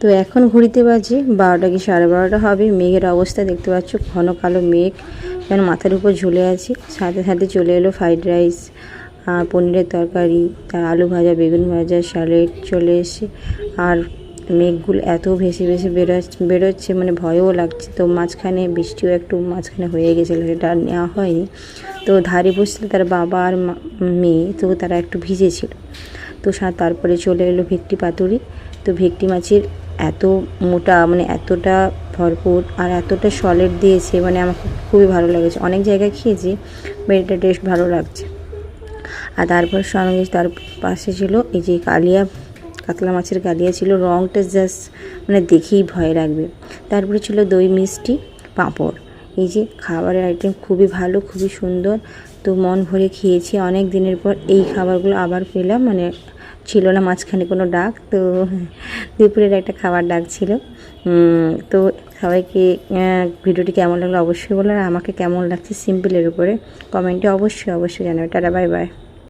তো এখন ঘুরিতে বাজে বারোটা কি সাড়ে বারোটা হবে। মেঘের অবস্থা দেখতে পাচ্ছ, ঘন কালো মেঘ। যেন মাথার উপর ঝুলে আছে। সাথে সাথে চলে এলো ফ্রাইড রাইস আর পনিরের তরকারি, তার আলু ভাজা, বেগুন ভাজা, স্যালেড চলে এসে আর মেঘগুলো এত ভেসে ভেসে বেরোচ্ছে বেরোচ্ছে মানে ভয়ও লাগছে। তো মাঝখানে বৃষ্টিও একটু মাঝখানে হয়ে গেছিল, সেটা নেওয়া হয়নি। তো ধারে বসছিল তার বাবা আর মেয়ে, তো তারা একটু ভিজেছিল। তো তারপরে চলে এলো ভেটকি পাতুরি। তো ভেটকি মাছের এত মোটা মানে এতটা ভরপুর আর এতটা সলিড দিয়েছে মানে আমাকে খুবই ভালো লেগেছে। অনেক জায়গায় খেয়েছি বাট এটা টেস্ট ভালো লাগছে। আর তারপর সঙ্গে তার পাশে ছিল এই যে কালিয়া, কাতলা মাছের কালিয়া ছিল, রংটা জাস্ট মানে দেখেই ভয় লাগবে। তারপরে ছিল দই মিষ্টি পাঁপড়। এই যে খাবারের আইটেম খুবই ভালো, খুবই সুন্দর। তো মন ভরে খেয়েছি। অনেক দিনের পর এই খাবারগুলো আবার পেলাম মানে ছিল না, মাঝখানে কোনো ডাক, তো দুপুরের একটা খাবার ডাক ছিল। তো সবাইকে ভিডিওটি কেমন লাগল অবশ্যই বলো আর আমাকে কেমন লাগছে সিম্পলের উপরে কমেন্টে অবশ্যই অবশ্যই জানাবে। Tata, bye bye.